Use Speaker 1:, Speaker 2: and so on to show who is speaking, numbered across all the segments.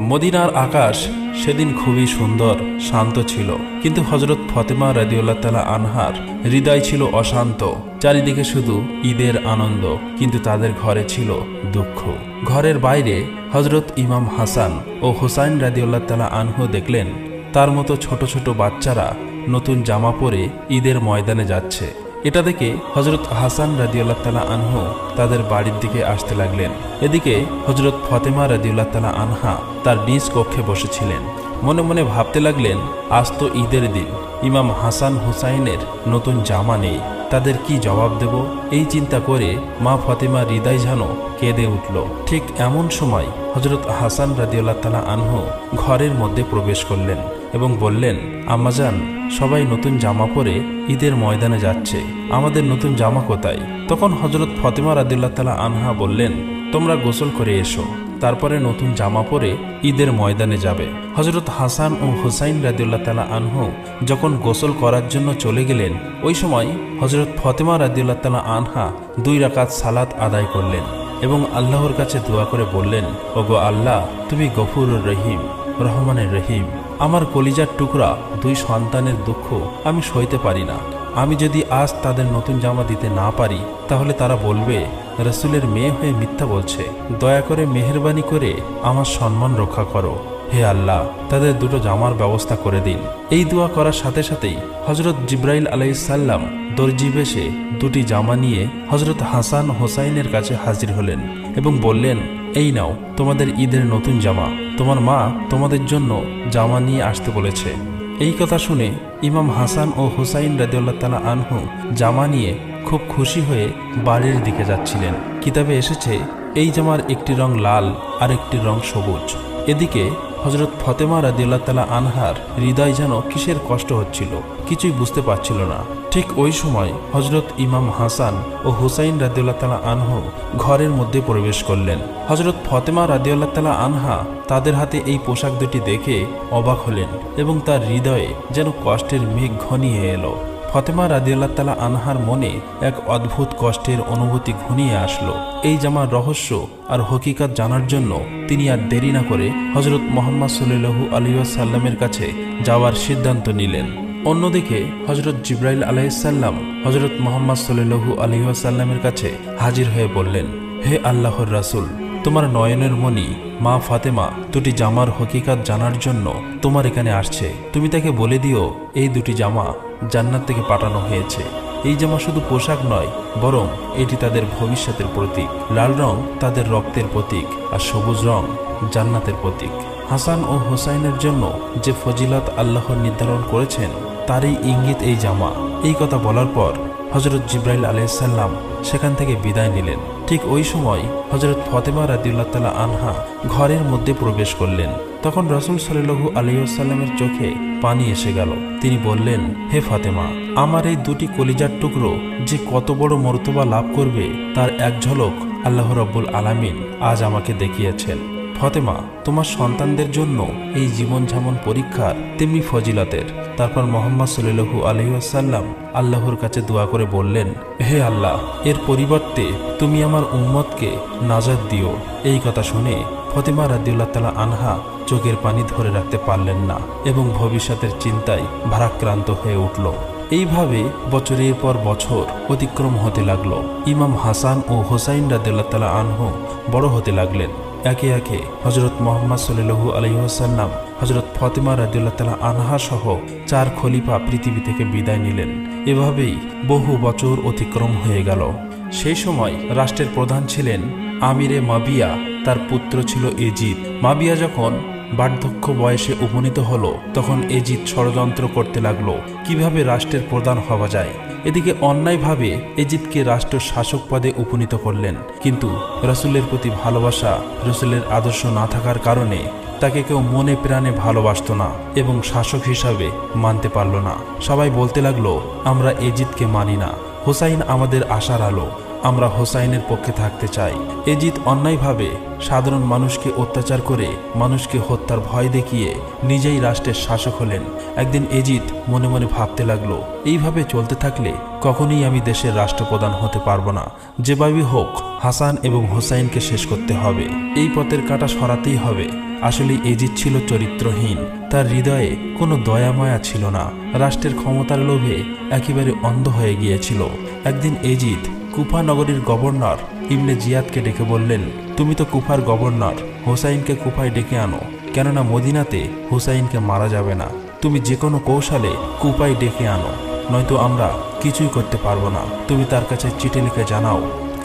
Speaker 1: মদিনার আকাশ সেদিন খুবই সুন্দর, শান্ত ছিল। কিন্তু হজরত ফতেমা রাদিউল্লাহ তালা আনহার হৃদয় ছিল অশান্ত। চারিদিকে শুধু ঈদের আনন্দ, কিন্তু তাদের ঘরে ছিল দুঃখ। ঘরের বাইরে হজরত ইমাম হাসান ও হুসাইন রাদিউল্লাহ তালা আনহু দেখলেন, তার মতো ছোট ছোট বাচ্চারা নতুন জামা পরে ঈদের ময়দানে যাচ্ছে। এটা দেখে হজরত হাসান রাদিউল্লাহ তালা আনহু তাদের বাড়ির দিকে আসতে লাগলেন। এদিকে হজরত ফতেমা রাদিউল্লাহ তালা আনহা তার নিজ কক্ষে বসেছিলেন। মনে মনে ভাবতে লাগলেন, আজ তো ঈদের দিন, ইমাম হাসান হুসাইনের নতুন জামা নেই, তাদের কি জবাব দেব? এই চিন্তা করে মা ফতেমা হৃদয় যেন কেঁদে উঠল। ঠিক এমন সময় হজরত হাসান রাদিউল্লাহ তালা আনহু ঘরের মধ্যে প্রবেশ করলেন। এবং বললেন আম্মাজান সবাই নতুন জামা পরে ঈদের ময়দানে যাচ্ছে। আমাদের নতুন জামা কোথায়? তখন হজরত ফতেমা রাদিউল্লাহ তালা আনহা বললেন, তোমরা গোসল করে এসো, তারপরে নতুন জামা পরে ঈদের ময়দানে যাবে। হজরত হাসান ও হুসাইন রাদিউল্লাহ তালা আনহু যখন গোসল করার জন্য চলে গেলেন, ওই সময় হজরত ফতেমা রাদিউল্লাহ তালা আনহা দুই রাকাত সালাত আদায় করলেন এবং আল্লাহর কাছে দোয়া করে বললেন, ওগো আল্লাহ, তুমি গফুর রহিম, রহমানের রহিম। আমার কলিজার টুকরা দুই সন্তানের দুঃখ আমি সইতে পারি না। আমি যদি আজ তাদের নতুন জামা দিতে না পারি, তাহলে তারা বলবে, রসুলের মেয়ে হয়ে মিথ্যা বলছে। দয়া করে মেহরবানি করে আমার সম্মান রক্ষা করো। হে আল্লাহ, তাদের দুটো জামার ব্যবস্থা করে দিন। এই দোয়া করার সাথে সাথেই হজরত জিব্রাইল আলাইসাল্লাম দর্জি বেশে দুটি জামা নিয়ে হজরত হাসান হোসাইনের কাছে হাজির হলেন এবং বললেন, এই নাও, তোমাদের ঈদের নতুন জামা। তোমার মা তোমাদের জন্য জামা নিয়ে আসতে বলেছে। এই কথা শুনে ইমাম হাসান ও হুসাইন রাজিউল্লা তালা আনহু জামা নিয়ে খুব খুশি হয়ে বাড়ির দিকে যাচ্ছিলেন। কিতাবে এসেছে, এই জামার একটি রং লাল আর একটি রং সবুজ। এদিকে হজরত ফতেমা রাদিউল্লাহ তালা আনহার হৃদয় যেন কিসের কষ্ট হচ্ছিল, কিছুই বুঝতে পারছিল না। ঠিক ওই সময় হজরত ইমাম হাসান ও হুসাইন রাদিউল্লাহ তালা আনহু ঘরের মধ্যে প্রবেশ করলেন। হজরত ফতেমা রাদিউল্লাহ তালা আনহা তাদের হাতে এই পোশাক দুটি দেখে অবাক হলেন এবং তার হৃদয়ে যেন কষ্টের মেঘ ঘনিয়ে এলো। ফতেমা রাদিউল্লাহ তালা আনহার মনে এক অদ্ভুত কষ্টের অনুভূতি ঘনিয়ে আসলো। এই জামার রহস্য আর হকিকাত জানার জন্য তিনি আর দেরি না করে হজরত মোহাম্মদ সাল্লু আলিয়াসাল্লামের কাছে যাওয়ার সিদ্ধান্ত নিলেন। অন্যদিকে হজরত জিব্রাইল আলাইসাল্লাম হজরত মোহাম্মদ সাল্লু আলিহাসাল্লামের কাছে হাজির হয়ে বললেন, হে আল্লাহর রাসুল, তোমার নয়নের মণি, মা ফাতেমা, দুটি জামার হকিকাত জানার জন্য তোমার এখানে আসছে। তুমি তাকে বলে দিও, এই দুটি জামা জান্নাত থেকে পাঠানো হয়েছে। এই জামা শুধু পোশাক নয়, বরং এটি তাদের ভবিষ্যতের প্রতীক। লাল রং তাদের রক্তের প্রতীক, আর সবুজ রং জান্নাতের প্রতীক। হাসান ও হোসাইনের জন্য যে ফজিলত আল্লাহ নির্ধারণ করেছেন, তারই ইঙ্গিত এই জামা। এই কথা বলার পর হজরত জিব্রাইল আলাইসাল্লাম সেখান থেকে বিদায় নিলেন। ঠিক ওই সময় হজরত ফতেমা রাদিউল্লা তালা আনহা ঘরের মধ্যে প্রবেশ করলেন। তখন রসুল সাল্লু আলিয়াসাল্লামের চোখে পানি এসে গেল। তিনি বললেন, হে ফাতেমা, আমার এই দুটি কলিজার টুকরো যে কত বড় মর্তবা লাভ করবে, তার এক ঝলক আল্লাহ রব্বুল আলামিন আজ আমাকে দেখিয়েছেন। ফতেমা, তোমার সন্তানদের জন্য এই জীবন যেমন পরীক্ষার তেমনি ফজিলতের। তারপর মোহাম্মদ সাল্লু আলহিহাসাল্লাম আল্লাহর কাছে দোয়া করে বললেন, হে আল্লাহ, এর পরিবর্তে তুমি আমার উম্মতকে নাজাদ দিও। এই কথা শুনে ফতেমা রাদিউল্লাহ তালা আনহা চোখের পানি ধরে রাখতে পারলেন না এবং ভবিষ্যতের চিন্তায় ভারাক্রান্ত হয়ে উঠল। এইভাবে বছরের পর বছর অতিক্রম হতে লাগল। ইমাম হাসান ও হোসাইন রাদিউল্লাহ তালা আনহু বড় হতে লাগলেন। একে একে হজরত মোহাম্মদ সাল্লু আলহিহাসাল্লাম হজরত ফতেমা তালা আনহা সহ চার খলিফা পৃথিবী থেকে বিদায় নিলেন। এভাবেই বহু বছর অতিক্রম হয়ে গেল। সেই সময় রাষ্ট্রের প্রধান ছিলেন আমিরে মাবিয়া, তার পুত্র ছিল এজিদ। মাবিয়া যখন বার্ধক্য বয়সে উপনীত হলো, তখন এজিদ ষড়যন্ত্র করতে লাগল। কীভাবে রাষ্ট্রের প্রধান হওয়া যায়? এদিকে অন্যায়ভাবে এজিদকে রাষ্ট্র শাসক পদে উপনীত করলেন। কিন্তু রসুলের প্রতি ভালোবাসা, রসুলের আদর্শ না থাকার কারণে তাকে কেউ মনে প্রাণে ভালোবাসত না এবং শাসক হিসাবে মানতে পারল না। সবাই বলতে লাগল, আমরা এজিদকে মানি না। হোসাইন আমাদের আশার আলো। আমরা হোসাইনের পক্ষে থাকতে চাই। এজিদ অন্যায়ভাবে সাধারণ মানুষকে অত্যাচার করে মানুষকে হত্যার ভয় দেখিয়ে নিজেই রাষ্ট্রের শাসক হলেন। একদিন এজিদ মনে মনে ভাবতে লাগল, এইভাবে চলতে থাকলে কখনোই আমি দেশের রাষ্ট্রপ্রধান হতে পারব না। যেভাবেই হোক, হাসান এবং হোসাইনকে শেষ করতে হবে। এই পথের কাটা সরাতেই হবে। আসলে এজিদ ছিল চরিত্রহীন। তার হৃদয়ে কোনো দয়ামায়া ছিল না। রাষ্ট্রের ক্ষমতার লোভে একেবারে অন্ধ হয়ে গিয়েছিল। একদিন এজিদ কুফা নগরীর গভর্নর ইবনে জিয়াদকে ডেকে বললেন, তুমি তো কুফার গভর্নর, হোসাইনকে কুফায় ডেকে আনো, কেননা মদিনাতে হুসাইনকে মারা যাবে না। তুমি যে কোনো কৌশলে কুপাই ডেকে আনো, নয়তো আমরা কিছুই করতে পারব না। তুমি তার কাছে চিঠি লিখে জানাও,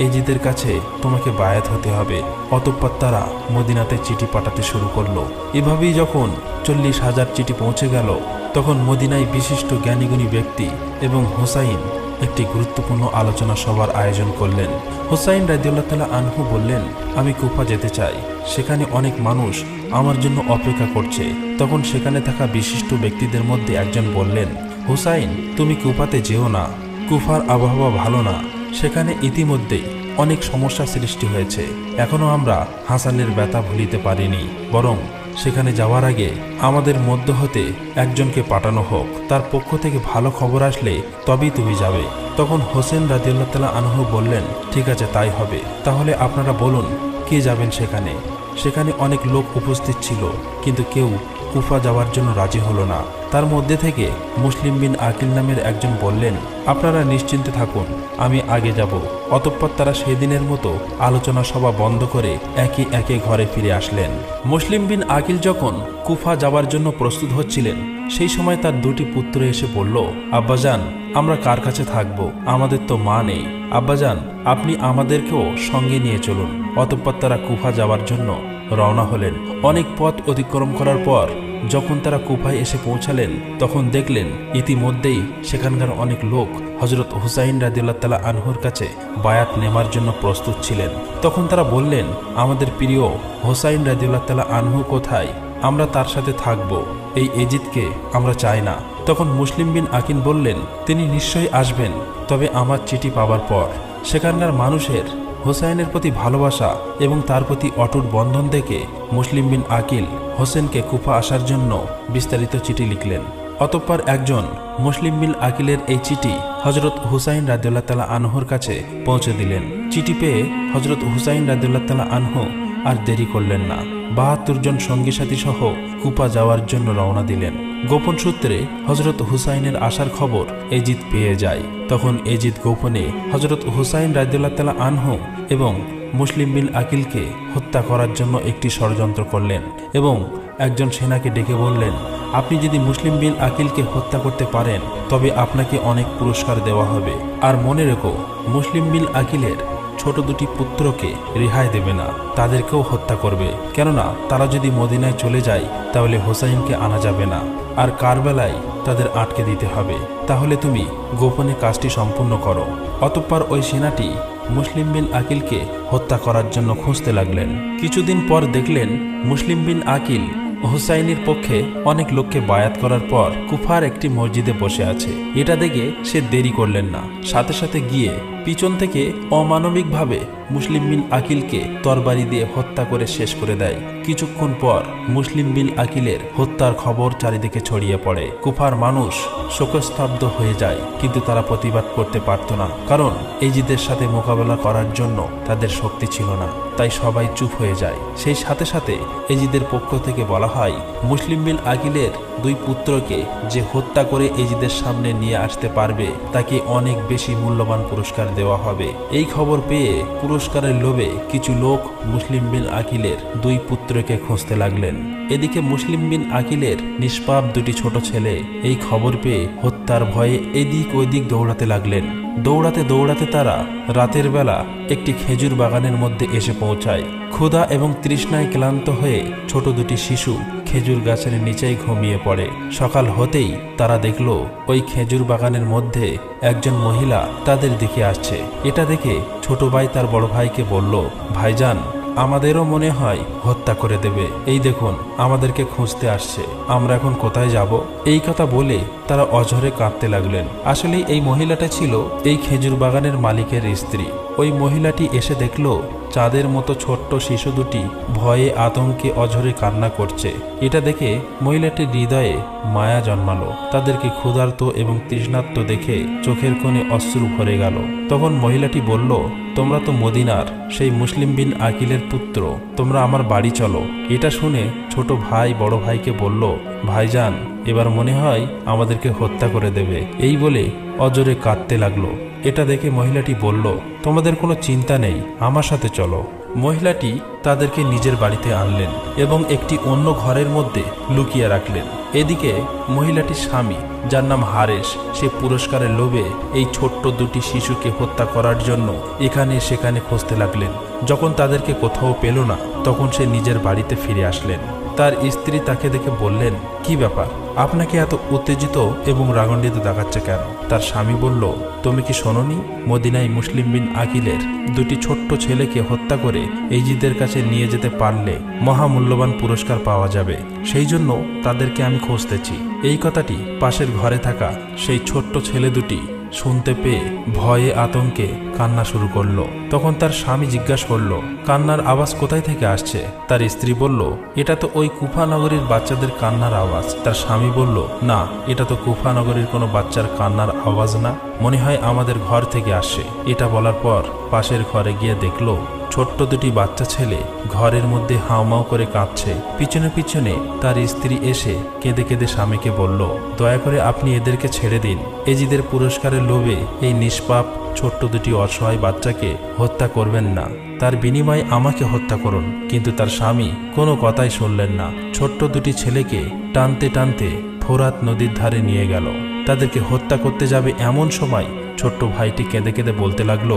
Speaker 1: এজিদের কাছে তোমাকে বায়াত হতে হবে। অতঃপর তারা মদিনাতে চিঠি পাঠাতে শুরু করল। এভাবেই যখন চল্লিশ হাজার চিঠি পৌঁছে গেল, তখন মদিনায় বিশিষ্ট জ্ঞানীগুণী ব্যক্তি এবং হোসাইন একটি গুরুত্বপূর্ণ আলোচনা সভার আয়োজন করলেন। হোসাইন রাজিউল্লাহ তালা আনহু বললেন, আমি কুফা যেতে চাই। সেখানে অনেক মানুষ আমার জন্য অপেক্ষা করছে। তখন সেখানে থাকা বিশিষ্ট ব্যক্তিদের মধ্যে একজন বললেন, হুসাইন, তুমি কুফাতে যেও না। কুফার আবহাওয়া ভালো না। সেখানে ইতিমধ্যেই অনেক সমস্যা সৃষ্টি হয়েছে। এখনও আমরা হাসানের ব্যথা ভুলিতে পারিনি। বরং সেখানে যাওয়ার আগে আমাদের মধ্য হতে একজনকে পাঠানো হোক। তার পক্ষ থেকে ভালো খবর আসলে তবেই তুমি যাবে। তখন হোসেন রাজিউল্লাহ তালা আনহু বললেন, ঠিক আছে, তাই হবে। তাহলে আপনারা বলুন, কে যাবেন সেখানে? সেখানে অনেক লোক উপস্থিত ছিল, কিন্তু কেউ কুফা যাওয়ার জন্য রাজি হলো না। তার মধ্যে থেকে মুসলিম বিন আকিল নামের একজন বললেন, আপনারা নিশ্চিন্তে থাকুন, আমি আগে যাব। অতঃপর তারা সেদিনের মতো আলোচনা সভা বন্ধ করে একে একে ঘরে ফিরে আসলেন। মুসলিম বিন আকিল যখন কুফা যাওয়ার জন্য প্রস্তুত হচ্ছিলেন, সেই সময় তার দুটি পুত্র এসে বলল, আব্বাজান, আমরা কার কাছে থাকব? আমাদের তো মা নেই। আব্বাজান, আপনি আমাদেরকেও সঙ্গে নিয়ে চলুন। অতঃপর তারা কুফা যাওয়ার জন্য রওনা হলেন। অনেক পথ অতিক্রম করার পর যখন তারা কুফায় এসে পৌঁছালেন, তখন দেখলেন ইতিমধ্যেই সেখানকার অনেক লোক হজরত হুসাইন রাদিউল্লাহ তালা আনহুর কাছে বায়াত নেমার জন্য প্রস্তুত ছিলেন। তখন তারা বললেন, আমাদের প্রিয় হোসাইন রাদিউল্লাহ তালা আনহু কোথায়? আমরা তার সাথে থাকব। এই এজিদকে আমরা চাই না। তখন মুসলিম বিন আকিন বললেন, তিনি নিশ্চয়ই আসবেন, তবে আমার চিঠি পাবার পর। সেখানকার মানুষের হোসাইনের প্রতি ভালোবাসা এবং তার প্রতি অটুট বন্ধন দেখে মুসলিম বিন আকিল হোসেনকে কুফা আসার জন্য বিস্তারিত চিঠি লিখলেন। অতঃপর একজন মুসলিম বিন আকিলের এই চিঠি হজরত হুসাইন রাদিউল্লাহ তালা আনহোর কাছে পৌঁছে দিলেন। চিঠি পেয়ে হজরত হুসাইন রাদিউল্লাহ তালা আনহু আর দেরি করলেন না। বাহাত্তর জন সঙ্গী সাথী সহ কুপা যাওয়ার জন্য রওনা দিলেন। গোপন সূত্রে হজরত হুসাইনের আসার খবর এজিদ পেয়ে যায়। তখন এজিদ গোপনে হজরত হুসাইন রাদিউল্লাহ তালা আনহু এবং মুসলিম বিন আকিলকে হত্যা করার জন্য একটি ষড়যন্ত্র করলেন এবং একজন সেনাকে ডেকে বললেন, আপনি যদি মুসলিম বিন আকিলকে হত্যা করতে পারেন, তবে আপনাকে অনেক পুরস্কার দেওয়া হবে। আর মনে রেখো, মুসলিম বিন আকিলের ছোট দুটি পুত্রকে রেহাই দেবে না, তাদেরকেও হত্যা করবে। কেননা তারা যদি মদিনায় চলে যায়, তাহলে হোসাইনকে আনা যাবে না, আর কারবেলায় তাদের আটকে দিতে হবে। তাহলে তুমি গোপনে কাজটি সম্পূর্ণ করো। অতঃপর ওই সেনাটি মুসলিম বিন আকিলকে হত্যা করার জন্য খুঁজতে লাগলেন। কিছুদিন পর দেখলেন মুসলিম বিন আকিল হুসাইনের পক্ষে অনেক লোককে বায়াত করার পর কুফার একটি মসজিদে বসে আছে। এটা দেখে সে দেরি করলেন না। সাথে সাথে গিয়ে পিছন থেকে অমানবিকভাবে মুসলিম বিন আকিলকে তরবারি দিয়ে হত্যা করে শেষ করে দেয়। কিছুক্ষণ পর মুসলিম বিন আকিলের হত্যার খবর চারিদিকে ছড়িয়ে পড়ে। কুফার মানুষ শোকস্তব্ধ হয়ে যায়, কিন্তু তারা প্রতিবাদ করতে পারত না, কারণ এজিদের সাথে মোকাবেলা করার জন্য তাদের শক্তি ছিল না, তাই সবাই চুপ হয়ে যায়। সেই সাথে সাথে এজিদের পক্ষ থেকে বলা হয়, মুসলিম বিন আকিলের দুই পুত্রকে যে হত্যা করে এজিদের সামনে নিয়ে আসতে পারবে, তাকে অনেক বেশি মূল্যবান পুরস্কার দেওয়া হবে। এই খবর পেয়ে পুরস্কারের লোভে কিছু লোক মুসলিম বিন আকিলের দুই পুত্রকে খুঁজতে লাগলেন। এদিকে মুসলিম বিন আকিলের নিষ্পাপ দুটি ছোট ছেলে এই খবর পেয়ে হত্যার ভয়ে এদিক ওইদিক দৌড়াতে লাগলেন। দৌড়াতে দৌড়াতে তারা রাতের বেলা একটি খেজুর বাগানের মধ্যে এসে পৌঁছায়। ক্ষুধা এবং তৃষ্ণায় ক্লান্ত হয়ে ছোট দুটি শিশু খেজুর গাছের নিচেই ঘুমিয়ে পড়ে। সকাল হতেই তারা দেখল, ওই খেজুর বাগানের মধ্যে একজন মহিলা তাদের দিকে আসছে। এটা দেখে ছোট ভাই তার বড় ভাইকে বলল, ভাইজান, আমাদেরও মনে হয় হত্যা করে দেবে। এই দেখুন, আমাদেরকে খুঁজতে আসছে। আমরা এখন কোথায় যাব? এই কথা বলে তারা অঝরে কাঁদতে লাগলেন। আসলে এই মহিলাটা ছিল এই খেজুর বাগানের মালিকের স্ত্রী। ওই মহিলাটি এসে দেখল চাঁদের মতো ছোট্ট শিশু দুটি ভয়ে আতঙ্কে অঝরে কান্না করছে। এটা দেখে মহিলাটির হৃদয়ে মায়া জন্মালো। তাদেরকে ক্ষুধার্ত এবং তৃষ্ণার্ত দেখে চোখের কোণে অশ্রু ভরে গেল। তখন মহিলাটি বলল, তোমরা তো মদিনার, সেই মুসলিম বিন আকিলের পুত্র। তোমরা আমার বাড়ি চলো। এটা শুনে ছোট ভাই বড় ভাইকে বলল, ভাইজান, এবার মনে হয় আমাদেরকে হত্যা করে দেবে। এই বলে অজরে কাঁদতে লাগল। এটা দেখে মহিলাটি বলল, তোমাদের কোনো চিন্তা নেই, আমার সাথে চলো। মহিলাটি তাদেরকে নিজের বাড়িতে আনলেন এবং একটি অন্য ঘরের মধ্যে লুকিয়ে রাখলেন। এদিকে মহিলাটির স্বামী, যার নাম হারেশ, সে পুরস্কারের লোভে এই ছোট্ট দুটি শিশুকে হত্যা করার জন্য এখানে সেখানে খুঁজতে লাগলেন। যখন তাদেরকে কোথাও পেল না, তখন সে নিজের বাড়িতে ফিরে আসলেন। তার স্ত্রী তাকে দেখে বললেন, কি ব্যাপার? আপনাকে এত উত্তেজিত এবং রাগান্বিত দেখাচ্ছে কেন? তার স্বামী বলল, তুমি কি শোনোনি? মদিনায় মুসলিম বিন আকিলের দুটি ছোট্ট ছেলেকে হত্যা করে এইজিদের কাছে নিয়ে যেতে পারলে মহামূল্যবান পুরস্কার পাওয়া যাবে। সেই জন্য তাদেরকে আমি খুঁজতেছি। এই কথাটি পাশের ঘরে থাকা সেই ছোট্ট ছেলে দুটি শুনতে পেয়ে ভয়ে আতঙ্কে কান্না শুরু করল। তখন তার স্বামী জিজ্ঞাসা করল, কান্নার আওয়াজ কোথায় থেকে আসছে? তার স্ত্রী বলল, এটা তো ওই কুফা নগরীর বাচ্চাদের কান্নার আওয়াজ। তার স্বামী বলল, না, এটা তো কুফা নগরীর কোনো বাচ্চার কান্নার আওয়াজ না। মনে হয় আমাদের ঘর থেকে আসে এটা বলার পর পাশের ঘরে গিয়ে দেখল, ছোট্ট দুটি বাচ্চা ছেলে ঘরের মধ্যে হাওমাও করে কাঁদছে। পিছনে পিছনে তার স্ত্রী এসে কেঁদে কেঁদে স্বামীকে বলল, দয়া করে আপনি এদেরকে ছেড়ে দিন। এজিদের পুরস্কারের লোভে এই নিষ্পাপ ছোট্ট দুটি অসহায় বাচ্চাকে হত্যা করবেন না। তার বিনিময়ে আমাকে হত্যা করুন, কিন্তু তার স্বামী কোনো কথাই শুনলেন না। ছোট্ট দুটি ছেলেকে টানতে টানতে ফোরাত নদীর ধারে নিয়ে গেল। তাদেরকে হত্যা করতে যাবে এমন সময় ছোট্ট ভাইটি কেঁদে কেঁদে বলতে লাগল,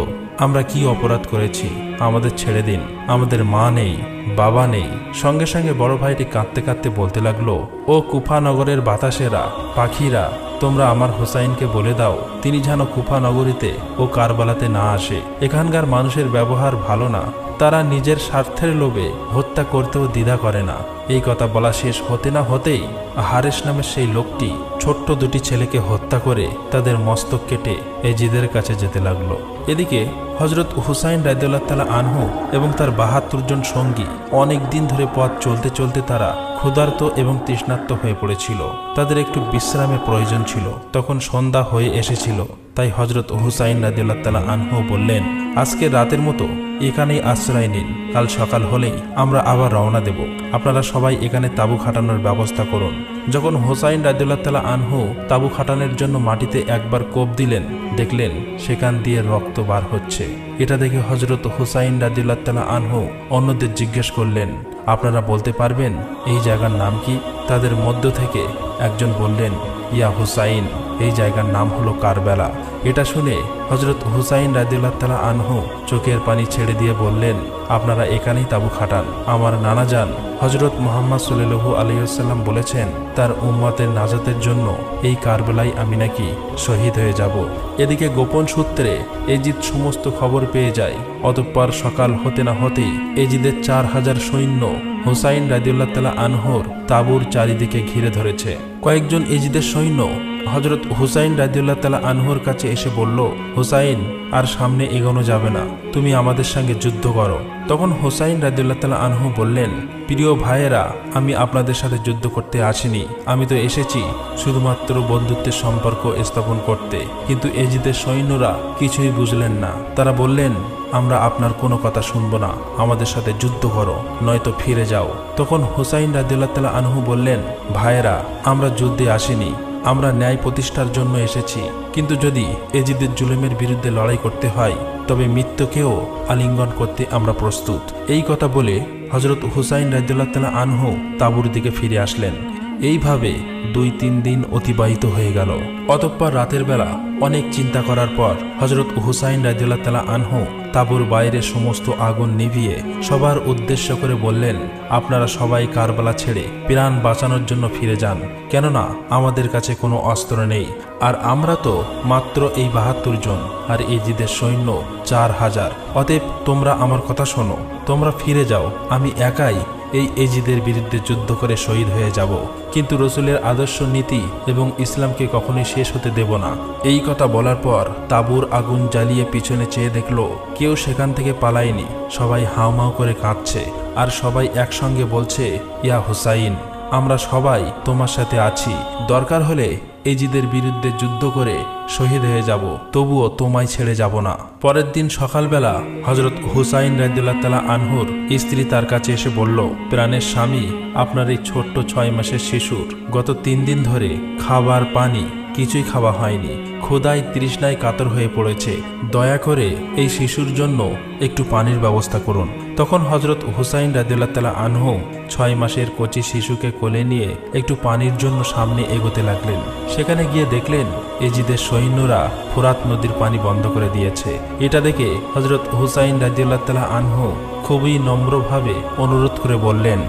Speaker 1: আমরা কি অপরাধ করেছি? আমাদের ছেড়ে দিন। আমাদের মা নেই, বাবা নেই। সঙ্গে সঙ্গে বড় ভাইটি কাঁদতে কাঁদতে বলতে লাগল, ও কুফানগরের বাতাসেরা, পাখিরা, তোমরা আমার হোসাইনকে বলে দাও, তিনি যেন কুফা নগরীতে ও কারবালাতে না আসে। এখানকার মানুষের ব্যবহার ভালো না। তারা নিজের স্বার্থের লোভে হত্যা করতেও দ্বিধা করে না। এই কথা বলা শেষ হতে না হতেই হারেস নামের সেই লোকটি ছোট্ট দুটি ছেলেকে হত্যা করে তাদের মস্তক কেটে এজিদের কাছে যেতে লাগল। এদিকে হজরত হুসাইন রায়দুল্লাহ তালা আনহু এবং তার বাহাত্তর জন সঙ্গী অনেক দিন ধরে পথ চলতে চলতে তারা ক্ষুধার্ত এবং তৃষ্ণার্ত হয়ে পড়েছিল। তাদের একটু বিশ্রামের প্রয়োজন ছিল। তখন সন্ধ্যা হয়ে এসেছিল। তাই হজরত হুসাইন রাদিউল্লাহ তালা আনহু বললেন, আজকে রাতের মতো এখানেই আশ্রয় নিন। কাল সকাল হলেই আমরা আবার রওনা দেব। আপনারা সবাই এখানে তাবু খাটানোর ব্যবস্থা করুন। যখন হোসাইন রাদিউল্লাহ তালা আনহু তাবু খাটানোর জন্য মাটিতে একবার কোপ দিলেন, দেখলেন সেখান দিয়ে রক্ত বার হচ্ছে। এটা দেখে হজরত হুসাইন রাদিউল্লাহ তালা আনহু অন্যদের জিজ্ঞেস করলেন, আপনারা বলতে পারবেন এই জায়গার নাম কি? তাদের মধ্য থেকে একজন বললেন, ইয়া হুসাইন। এই জায়গার নাম হলো কারবেলা। এটা শুনে হজরত হুসাইন রাদিল্লাহ তালা আনহু চোখের পানি ছেড়ে দিয়ে বললেন, আপনারা এখানেই তাবু খাটান। আমার নানা যান হজরত মোহাম্মদ সুল্লু আলিয়াল্লাম বলেছেন, তার উম্মাতের নাজাতের জন্য এই কারবেলায় আমি নাকি শহীদ হয়ে যাব। এদিকে গোপন সূত্রে এজিদ সমস্ত খবর পেয়ে যায়। অতঃপর সকাল হতে না হতেই এজিদের চার হাজার সৈন্য হুসাইন রাদিউল্লাহ তালা আনহর তাবুর চারিদিকে ঘিরে ধরেছে। কয়েকজন এজিদের সৈন্য হজরত হুসাইন রাদিউল্লাহ তালা আনহুর কাছে এসে বলল, হুসাইন, আর সামনে এগোনো যাবে না। তুমি আমাদের সঙ্গে যুদ্ধ করো। তখন হুসাইন রাদিউল্লাহ তালা আনহু বললেন, প্রিয় ভাইয়েরা, আমি আপনাদের সাথে যুদ্ধ করতে আসিনি। আমি তো এসেছি শুধুমাত্র বন্ধুত্বের সম্পর্ক স্থাপন করতে। কিন্তু এজিদের সৈন্যরা কিছুই বুঝলেন না। তারা বললেন, আমরা আপনার কোনো কথা শুনব না। আমাদের সাথে যুদ্ধ করো, নয়তো ফিরে যাও। তখন হুসাইন রাদিউল্লাহ তালা আনহু বললেন, ভাইয়েরা, আমরা যুদ্ধে আসিনি। আমরা ন্যায় প্রতিষ্ঠার জন্য এসেছি। কিন্তু যদি এজিদের জুলুমের বিরুদ্ধে লড়াই করতে হয়, তবে মৃত্যুকেও আলিঙ্গন করতে আমরা প্রস্তুত। এই কথা বলে হজরত হুসাইন রাজদুল্লাহ তালা আনহু তাবুর দিকে ফিরে আসলেন। এইভাবে দুই তিন দিন অতিবাহিত হয়ে গেল। অতঃপর রাতের বেলা অনেক চিন্তা করার পর হজরত হুসাইন রাজুল্লাহ তালা আনহু তাবুর বাইরে সমস্ত আগুন নিভিয়ে সবার উদ্দেশ্য করে বললেন, আপনারা সবাই কারবালা ছেড়ে প্রাণ বাঁচানোর জন্য ফিরে যান। কেননা আমাদের কাছে কোনো অস্ত্র নেই। আর আমরা তো মাত্র এই বাহাত্তর জন। আর এজিদের সৈন্য চার হাজার। অতএব তোমরা আমার কথা শোনো। তোমরা ফিরে যাও। আমি একাই এই এজিদের বিরুদ্ধে যুদ্ধ করে শহীদ হয়ে যাব। কিন্তু রসুলের আদর্শ নীতি এবং ইসলামকে কখনোই শেষ হতে দেব না। এই কথা বলার পর তাবুর আগুন জ্বালিয়ে পিছনে চেয়ে দেখল, কেউ সেখান থেকে পালায়নি। সবাই হাউমাউ করে কাঁদছে আর সবাই একসঙ্গে বলছে, ইয়া হুসাইন, আমরা সবাই তোমার সাথে আছি। দরকার হলে এজিদের বিরুদ্ধে যুদ্ধ করে শহীদ হয়ে যাব। তবুও তোমায় ছেড়ে যাব না। পরের দিন সকালবেলা হজরত হুসাইন রাজিউল্লাহ তালা আনহুর স্ত্রী তার কাছে এসে বলল, প্রাণের স্বামী, আপনার এই ছোট্ট ছয় মাসের শিশুর গত তিন দিন ধরে খাবার, পানি কিছুই খাওয়া হয়নি। ক্ষুদায় তৃষ্ণায় কাতর হয়ে পড়েছে। দয়া করে এই শিশুর জন্য একটু পানির ব্যবস্থা করুন। তখন হজরত হুসাইন রাদিউল্লাহ তালা আনহু ছয় মাসের কচি শিশুকে কোলে নিয়ে একটু পানির জন্য সামনে এগোতে লাগলেন। সেখানে গিয়ে দেখলেন এজিদের সৈন্যরা ফোরাত নদীর পানি বন্ধ করে দিয়েছে। এটা দেখে হজরত হুসাইন রাদিউল্লাহ তালা আনহু খুবই নম্রভাবে অনুরোধ করে বললেন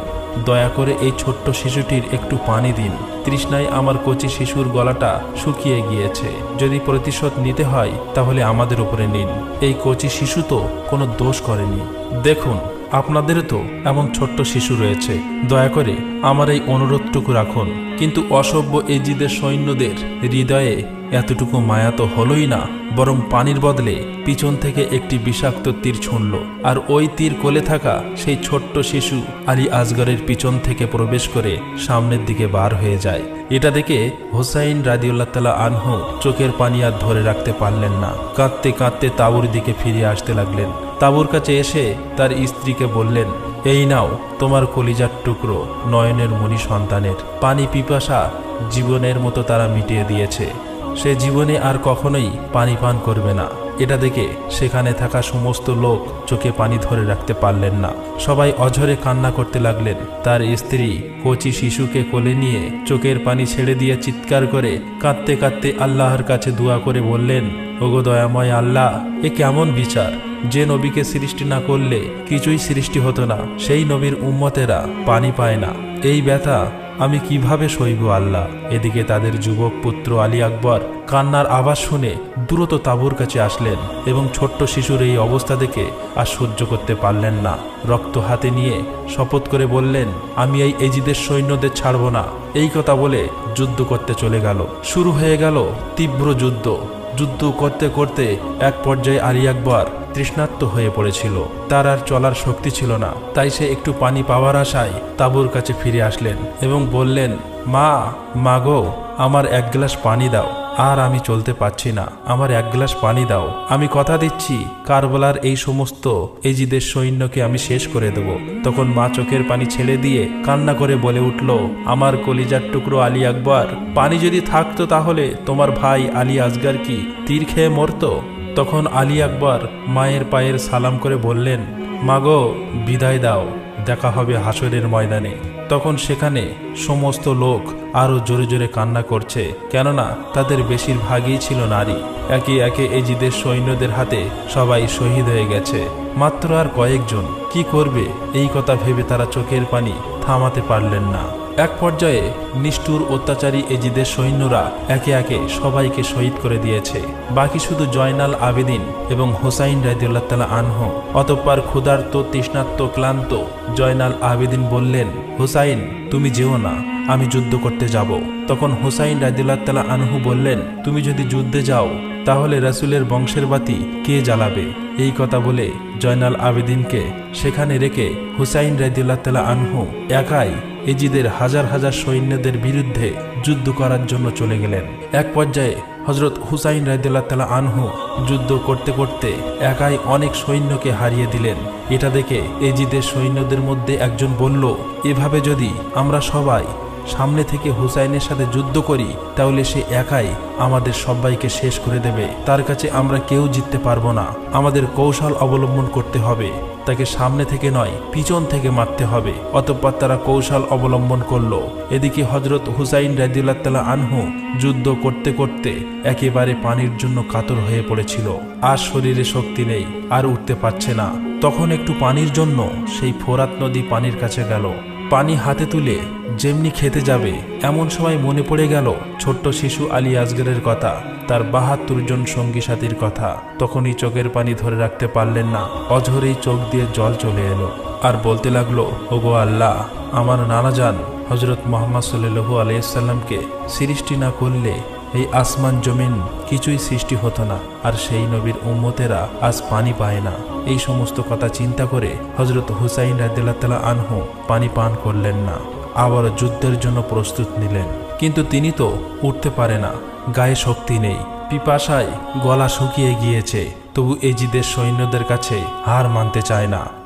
Speaker 1: দয়া করে এই ছোট্ট শিশুটির একটু পানি দিন। তৃষ্ণায় আমার কচি শিশুর গলাটা শুকিয়ে গিয়েছে। যদি প্রতিশোধ নিতে হয়, তাহলে আমাদের উপরে নিন। এই কচি শিশু তো কোনো দোষ করেনি। দেখুন, আপনাদের তো এমন ছোট্ট শিশু রয়েছে। দয়া করে আমার এই অনুরোধটুকু রাখুন। কিন্তু অসভ্য এজিদের সৈন্যদের হৃদয়ে এতটুকু মায়া তো হলোই না। বরং পানির বদলে পিছন থেকে একটি বিষাক্ত তীর ছুঁড়ল, আর ওই তীর কোলে থাকা সেই ছোট্ট শিশু আলী আসগরের পিছন থেকে প্রবেশ করে সামনের দিকে বার হয়ে যায়। এটা দেখে হোসাইন রাদিউল্লাহ তালা আনহু চোখের পানি আর ধরে রাখতে পারলেন না। কাঁদতে কাঁদতে তাবুর দিকে ফিরে আসতে লাগলেন। তাবুর কাছে এসে তার স্ত্রীকে বললেন, এই নাও, তোমার কলিজার টুকরো, নয়নের মণি সন্তানের। পানি পিপাসা জীবনের মতো তারা মিটিয়ে দিয়েছে। সে জীবনে আর কখনোই পানি পান করবে না। এটা দেখে সেখানে থাকা সমস্ত লোক চোখে পানি ধরে রাখতে পারলেন না। সবাই অঝরে কান্না করতে লাগলেন। তার স্ত্রী, কচি শিশুকে কোলে নিয়ে চোখের পানি ছেড়ে দিয়ে চিৎকার করে কাঁদতে কাঁদতে আল্লাহর কাছে দোয়া করে বললেন, ওগো দয়াময় আল্লাহ, এ কেমন বিচার? যে নবীকে সৃষ্টি না করলে কিছুই সৃষ্টি হতো না। সেই নবীর উম্মতেরা পানি পায় না। এই ব্যথা আমি কীভাবে সইব আল্লাহ? এদিকে তাদের যুবক পুত্র আলী আকবর কান্নার আওয়াজ শুনে দ্রুত তাবুর কাছে আসলেন এবং ছোট্ট শিশুর এই অবস্থা দেখে আর সহ্য করতে পারলেন না। রক্ত হাতে নিয়ে শপথ করে বললেন, আমি এই এজিদের সৈন্যদের ছাড়ব না। এই কথা বলে যুদ্ধ করতে চলে গেল। শুরু হয়ে গেল তীব্র যুদ্ধ। যুদ্ধ করতে করতে এক পর্যায়ে আলী আকবর তৃষ্ণার্ত হয়ে পড়েছিল। তার আর চলার শক্তি ছিল না। তাই সে একটু পানি পাওয়ার আশায় তাবুর কাছে ফিরে আসলেন এবং বললেন, মা মাগো আমার এক গ্লাস পানি দাও। আর আমি চলতে পারছি না। আমার এক গ্লাস পানি দাও। আমি কথা দিচ্ছি, কারবলার এই সমস্ত এজিদের সৈন্যকে আমি শেষ করে দেব তখন মা চোখের পানি ছেড়ে দিয়ে কান্না করে বলে উঠল, আমার কলিজার টুকরো আলী আকবর, পানি যদি থাকতো তাহলে তোমার ভাই আলী আসগার কি তীর খেয়ে মরতো? তখন আলী আকবর মায়ের পায়ের সালাম করে বললেন, মাগো, বিদায় দাও, দেখা হবে হাসরের ময়দানে। তখন সেখানে সমস্ত লোক আরও জোরে জোরে কান্না করছে, কেননা তাদের বেশিরভাগই ছিল নারী। একে একে এজিদের সৈন্যদের হাতে সবাই শহীদ হয়ে গেছে। মাত্র আর কয়েকজন, কি করবে? এই কথা ভেবে তারা চোখের পানি থামাতে পারলেন না। এক পর্যায়ে নিষ্ঠুর অত্যাচারী এজিদের সৈন্যরা একে একে সবাইকে শহীদ করে দিয়েছে। বাকি শুধু জয়নাল আবেদিন এবং হোসাইন রাজিউল্লাহ তালা আনহ, অতঃপর ক্ষুধার্ত, তৃষ্ণার্ত, ক্লান্ত জয়নাল আবেদিন বললেন, হোসাইন, তুমি যেও না, আমি যুদ্ধ করতে যাব। তখন হোসাইন রাজিউল্লাহ তালা আনহু বললেন, তুমি যদি যুদ্ধে যাও, তাহলে রাসুলের বংশের বাতি কে জ্বালাবে? এই কথা বলে জয়নাল আবেদিনকে সেখানে রেখে হুসাইন রাজিউল্লাহ তালা আনহু একাই এজিদের হাজার হাজার সৈন্যদের বিরুদ্ধে যুদ্ধ করার জন্য চলে গেলেন। এক পর্যায়ে হজরত হুসাইন রায়দুল্লাহ তালা আনহু যুদ্ধ করতে করতে একাই অনেক সৈন্যকে হারিয়ে দিলেন। এটা দেখে এজিদের সৈন্যদের মধ্যে একজন বলল, এভাবে যদি আমরা সবাই সামনে থেকে হুসাইনের সাথে যুদ্ধ করি, তাহলে সে একাই আমাদের সবাইকে শেষ করে দেবে। তার কাছে আমরা কেউ জিততে পারব না। আমাদের কৌশল অবলম্বন করতে হবে। তাকে সামনে থেকে নয়, পিছন থেকে মারতে হবে। অতঃপর তারা কৌশল অবলম্বন করল। এদিকে হজরত হুসাইন রাজিউল্লাহ আনহু যুদ্ধ করতে করতে একেবারে পানির জন্য কাতর হয়ে পড়েছিল। আর শরীরে শক্তি নেই, আর উঠতে পারছে না। তখন একটু পানির জন্য সেই ফোরাত নদী পানির কাছে গেল। পানি হাতে তুলে যেমনি খেতে যাবে, এমন সময় মনে পড়ে গেল ছোট্ট শিশু আলী আজগরের কথা, তার বাহাত্তর জন সঙ্গী সাথীর কথা। তখনই চোখের পানি ধরে রাখতে পারলেন না, অঝরেই চোখ দিয়ে জল চলে এলো। আর বলতে লাগল, ওগো আল্লাহ, আমার নানা যান হজরত মোহাম্মদ সাল্লু আলাইসাল্লামকে সৃষ্টি না করলে এই আসমান জমিন কিছুই সৃষ্টি হতো না, আর সেই নবীর উম্মতেরা আজ পানি পায় না। এই সমস্ত কথা চিন্তা করে হজরত হুসাইন রাদিল্লাহ আনহু পানি পান করলেন না। আবার যুদ্ধের জন্য প্রস্তুত নিলেন। কিন্তু তিনি তো উঠতে পারে না। গায়ে শক্তি নেই। পিপাসায় গলা শুকিয়ে গিয়েছে। তবু এজিদের সৈন্যদের কাছে হার মানতে চায় না।